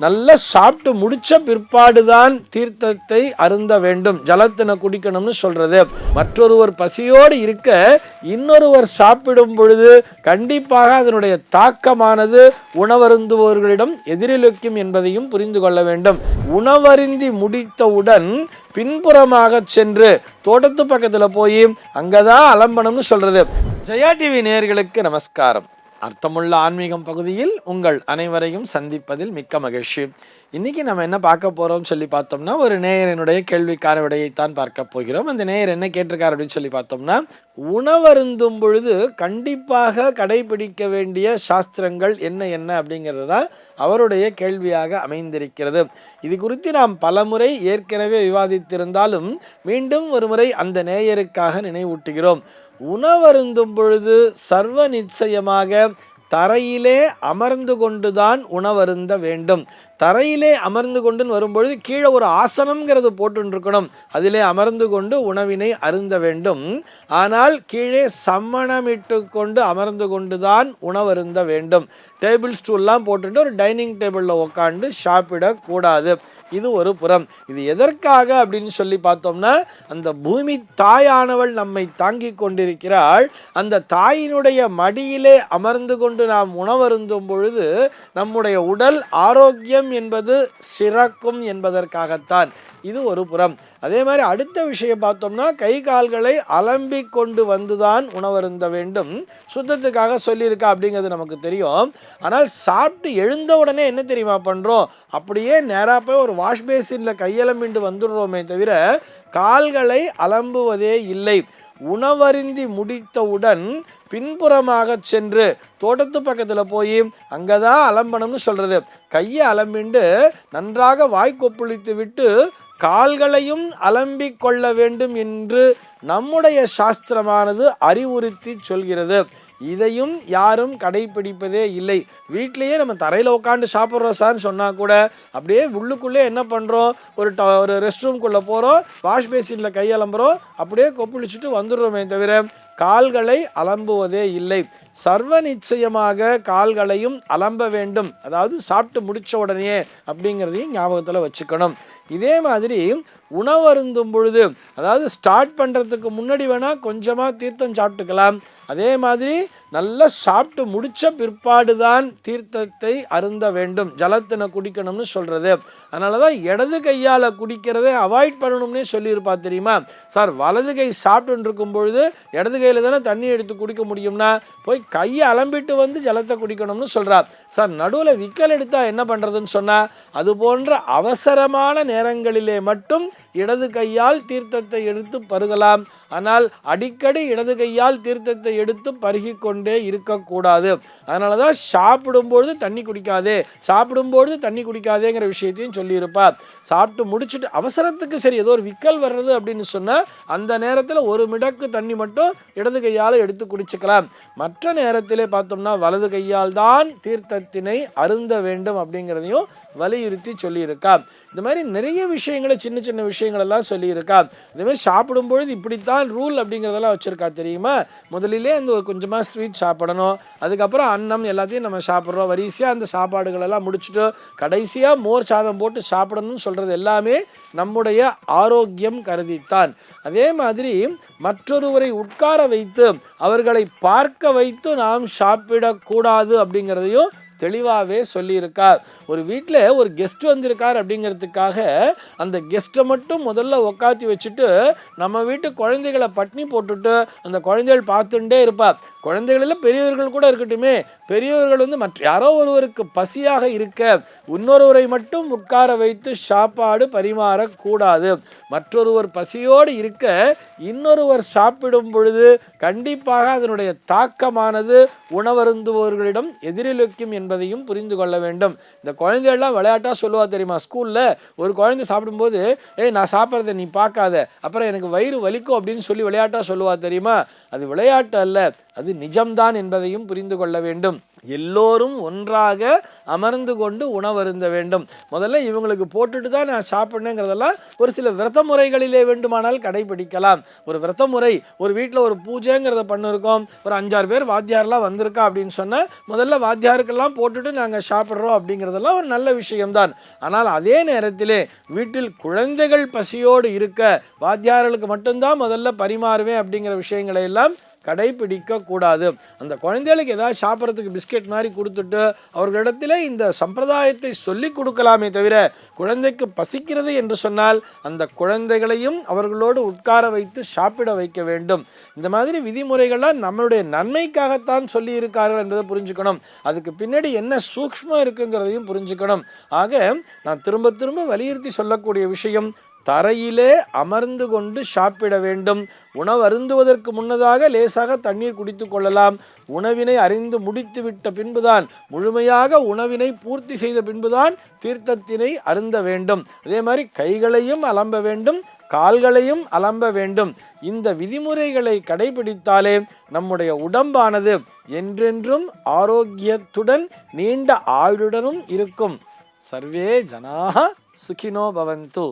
நல்லா சாப்பிட்டு முடிச்ச பிற்பாடுதான் தீர்த்தத்தை அருந்த வேண்டும். ஜலத்தினை குடிக்கணும்னு சொல்கிறது மற்றொருவர் பசியோடு இருக்க இன்னொருவர் சாப்பிடும் பொழுது கண்டிப்பாக அதனுடைய தாக்கமானது உணவருந்துபவர்களிடம் எதிரொலிக்கும் என்பதையும் புரிந்து கொள்ள வேண்டும். உணவருந்தி முடித்தவுடன் பின்புறமாக சென்று தோட்டத்து பக்கத்தில் போய் அங்கே தான் அலம்பணும்னு சொல்கிறது ஜெயா டிவி நேர்களுக்கு நமஸ்காரம். அர்த்தமுள்ள ஆன்மீகம் பகுதியில் உங்கள் அனைவரையும் சந்திப்பதில் மிக்க மகிழ்ச்சி. இன்னைக்கு நம்ம என்ன பார்க்க போகிறோம்னு சொல்லி பார்த்தோம்னா ஒரு நேயரனுடைய கேள்விக்கார விடையைத்தான் பார்க்க போகிறோம். அந்த நேயர் என்ன கேட்டிருக்கார் அப்படின்னு சொல்லி பார்த்தோம்னா உணவருந்தும் பொழுது கண்டிப்பாக கடைபிடிக்க வேண்டிய சாஸ்திரங்கள் என்ன என்ன அப்படிங்கிறது தான் அவருடைய கேள்வியாக அமைந்திருக்கிறது. இது குறித்து நாம் பலமுறை ஏற்கனவே விவாதித்திருந்தாலும் மீண்டும் ஒருமுறை அந்த நேயருக்காக நினைவூட்டுகிறோம். உணவருந்தும் பொழுது சர்வ நிச்சயமாக தரையிலே அமர்ந்து கொண்டுதான் உணவருந்த வேண்டும். தரையிலே அமர்ந்து கொண்டுன்னு வரும்பொழுது கீழே ஒரு ஆசனம்ங்கிறது போட்டுருக்கணும் அதிலே அமர்ந்து கொண்டு உணவினை அருந்த வேண்டும். ஆனால் கீழே சம்மணமிட்டு கொண்டு அமர்ந்து கொண்டு தான் உணவருந்த வேண்டும். டேபிள் ஸ்டூல்லாம் போட்டுட்டு ஒரு டைனிங் டேபிளில் உட்காந்து சாப்பிடக்கூடாது இது ஒரு புறம். இது எதற்காக அப்படின்னு சொல்லி பார்த்தோம்னா அந்த பூமி தாயானவள் நம்மை தாங்கி கொண்டிருக்கிறாள். அந்த தாயினுடைய மடியிலே அமர்ந்து கொண்டு நாம் உணவருந்தும் பொழுது நம்முடைய உடல் ஆரோக்கியம் என்பது சிறக்கும் என்பதற்காகத்தான். இது ஒரு புறம். அதே மாதிரி அடுத்த விஷயம் பார்த்தோம்னா கை கால்களை அலம்பி கொண்டு வந்துதான் உணவருந்த வேண்டும். சுத்தத்துக்காக சொல்லியிருக்கா அப்படிங்கிறது நமக்கு தெரியும். ஆனால் சாப்பிட்டு எழுந்த உடனே என்ன தெரியுமா பண்ணுறோம் அப்படியே நேராக போய் ஒரு வாஷ் பேசினில் கையலம்பிண்டு வந்துடுறோமே தவிர கால்களை அலம்புவதே இல்லை. உணவருந்தி முடித்தவுடன் பின்புறமாக சென்று தோட்டத்து பக்கத்தில் போய் அங்கே தான் அலம்பணும்னு சொல்கிறது கையை அலம்பிண்டு நன்றாக வாய்க்கொப்புளித்து விட்டு கால்களையும் அலம்பிக் கொள்ள வேண்டும் என்று நம்முடைய சாஸ்திரமானது அறிவுறுத்தி சொல்கிறது. இதையும் யாரும் கடைபிடிப்பதே இல்லை. வீட்லேயே நம்ம தரையில் உட்காந்து சாப்பிட்றோம் சார்னு சொன்னால் கூட அப்படியே உள்ளுக்குள்ளே என்ன பண்ணுறோம் ஒரு ட ஒரு ரெஸ்ட் ரூம்குள்ளே போகிறோம் வாஷ் பேசினில் கையலம்புறோம் அப்படியே கொப்பளிச்சுட்டு வந்துடுறோமே தவிர கால்களை அலம்புவதே இல்லை. சர்வ நிச்சயமாக கால்களையும் அலம்ப வேண்டும். அதாவது சாப்பிட்டு முடிச்ச உடனே அப்படிங்கிறதையும் ஞாபகத்தில் வச்சுக்கணும். இதே மாதிரி உணவருந்தும் பொழுது அதாவது ஸ்டார்ட் பண்ணுறதுக்கு முன்னாடி வேணால் கொஞ்சமாக தீர்த்தம் சாப்பிட்டுக்கலாம். அதே மாதிரி நல்லா சாப்பிட்டு முடித்த பிற்பாடு தான் தீர்த்தத்தை அருந்த வேண்டும். ஜலத்தினை குடிக்கணும்னு சொல்கிறது அதனால தான் இடது கையால் குடிக்கிறதை அவாய்ட் பண்ணணும்னே சொல்லியிருப்பா தெரியுமா? சார் வலது கை சாப்பிட்டுன்னு இருக்கும் பொழுது இடது கையில் தானே தண்ணி எடுத்து குடிக்க முடியும்னா போய் கையை அலம்பிட்டு வந்து ஜலத்தை குடிக்கணும்னு சொல்கிறார் சார் நடுவில் விக்கல் எடுத்தால் என்ன பண்ணுறதுன்னு சொன்னால் அது போன்ற அவசரமான நேரங்களிலே மட்டும் இடது கையால் தீர்த்தத்தை எடுத்து பருகலாம். ஆனால் அடிக்கடி இடது கையால் தீர்த்தத்தை எடுத்து பருகி கொண்டே இருக்கக்கூடாது. அதனால தான் சாப்பிடும்பொழுது தண்ணி குடிக்காதே சாப்பிடும்பொழுது தண்ணி குடிக்காதேங்கிற விஷயத்தையும் சொல்லியிருப்பார். சாப்பிட்டு முடிச்சுட்டு அவசரத்துக்கு சரி ஏதோ ஒரு விக்கல் வர்றது அப்படின்னு சொன்னால் அந்த நேரத்தில் ஒரு மிடக்கு தண்ணி மட்டும் இடது கையால் எடுத்து குடிச்சுக்கலாம். மற்ற நேரத்திலே பார்த்தோம்னா வலது கையால் தான் தீர்த்தத்தினை அருந்த வேண்டும் அப்படிங்கிறதையும் வலியுறுத்தி சொல்லியிருக்கா இந்த மாதிரி நிறைய விஷயங்களை சின்ன சின்ன விஷயங்கள் எல்லாம் சொல்லியிருக்கா. இதுமாதிரி சாப்பிடும்பொழுது சாப்பிடும் பொழுது இப்படித்தான் ரூல் அப்படிங்கிறதெல்லாம் வச்சுருக்கா தெரியுமா? முதலிலே அந்த ஒரு கொஞ்சமாக ஸ்வீட் சாப்பிடணும். அதுக்கப்புறம் அன்னம் எல்லாத்தையும் நம்ம சாப்பிட்றோம். வரிசையாக அந்த சாப்பாடுகள் எல்லாம் முடிச்சுட்டு கடைசியாக மோர் சாதம் போட்டு சாப்பிடணும்னு சொல்கிறது எல்லாமே நம்முடைய ஆரோக்கியம் கருதித்தான். அதே மாதிரி மற்றொருவரை உட்கார வைத்து அவர்களை பார்க்க வைத்து நாம் சாப்பிடக்கூடாது அப்படிங்கிறதையும் தெளிவாகவே சொல்லியிருக்கார். ஒரு வீட்டில் ஒரு கெஸ்ட் வந்திருக்கார் அப்படிங்கிறதுக்காக அந்த கெஸ்ட்டை மட்டும் முதல்ல உக்காத்தி வச்சுட்டு நம்ம வீட்டு குழந்தைகளை பட்னி போட்டுட்டு அந்த குழந்தைகள் பார்த்துட்டே இருப்பார். குழந்தைகளில் பெரியவர்கள் கூட இருக்கட்டுமே. பெரியவர்கள் வந்து மற்ற யாரோ ஒருவருக்கு பசியாக இருக்க இன்னொருவரை மட்டும் உட்கார வைத்து சாப்பாடு பரிமாறக்கூடாது மற்றொருவர் பசியோடு இருக்க இன்னொருவர் சாப்பிடும் பொழுது கண்டிப்பாக அதனுடைய தாக்கமானது உணவருந்துபவர்களிடம் எதிரொலிக்கும் என்பதையும் புரிந்து கொள்ள வேண்டும். இந்த குழந்தைகள்லாம் விளையாட்டாக சொல்லுவா தெரியுமா? ஸ்கூலில் ஒரு குழந்தை சாப்பிடும்போது ஏய் நான் சாப்பிட்றத நீ பார்க்காத. அப்புறம் எனக்கு வயிறு வலிக்கும் அப்படின்னு சொல்லி விளையாட்டாக சொல்லுவா தெரியுமா? அது விளையாட்டு அல்ல. அது நிஜம்தான் என்பதையும் புரிந்து கொள்ள வேண்டும். எல்லோரும் ஒன்றாக அமர்ந்து கொண்டு உணவருந்த வேண்டும். முதல்ல இவங்களுக்கு போட்டுட்டு தான் நான் சாப்பிட்ணுங்கிறதெல்லாம் ஒரு சில விரத முறைகளிலே வேண்டுமானால் கடைபிடிக்கலாம். ஒரு விரத முறை ஒரு வீட்டில் ஒரு பூஜைங்கிறத பண்ணிருக்கோம். ஒரு அஞ்சாறு பேர் வாத்தியார்லாம் வந்திருக்கா அப்படின்னு சொன்னால் முதல்ல வாத்தியாருக்கெல்லாம் போட்டுட்டு நாங்கள் சாப்பிட்றோம் அப்படிங்கிறதெல்லாம் ஒரு நல்ல விஷயம்தான். ஆனால் அதே நேரத்திலே வீட்டில் குழந்தைகள் பசியோடு இருக்க வாத்தியார்களுக்கு மட்டும்தான் முதல்ல பரிமாறுவேன் அப்படிங்கிற விஷயங்களை எல்லாம் கடைபிடிக்க கூடாது அந்த குழந்தைகளுக்கு ஏதாவது சாப்பிட்றதுக்கு பிஸ்கெட் மாதிரி கொடுத்துட்டு அவர்களிடத்தில் இந்த சம்பிரதாயத்தை சொல்லி கொடுக்கலாமே தவிர குழந்தைக்கு பசிக்கிறது என்று சொன்னால் அந்த குழந்தைகளையும் அவர்களோடு உட்கார வைத்து சாப்பிட வைக்க வேண்டும். இந்த மாதிரி விதிமுறைகள்லாம் நம்மளுடைய நன்மைக்காகத்தான் சொல்லி இருக்கார்கள் என்பதை புரிஞ்சுக்கணும். அதுக்கு பின்னாடி என்ன சூக்ஷ்மம் இருக்குங்கிறதையும் புரிஞ்சுக்கணும். ஆக நான் திரும்ப திரும்ப வலியுறுத்தி சொல்லக்கூடிய விஷயம் தரையிலே அமர்ந்து கொண்டு சாப்பிட வேண்டும். உணவு அருந்துவதற்கு முன்னதாக லேசாக தண்ணீர் குடித்து கொள்ளலாம். உணவினை அறிந்து முடித்து விட்ட பின்புதான் முழுமையாக உணவினை பூர்த்தி செய்த பின்புதான் தீர்த்தத்தினை அருந்த வேண்டும். அதே மாதிரி கைகளையும் அலம்ப வேண்டும் கால்களையும் அலம்ப வேண்டும். இந்த விதிமுறைகளை கடைபிடித்தாலே நம்முடைய உடம்பானது என்றென்றும் ஆரோக்கியத்துடன் நீண்ட ஆயுளுடனும் இருக்கும். சர்வே ஜனாக சுகினோ பவந்து.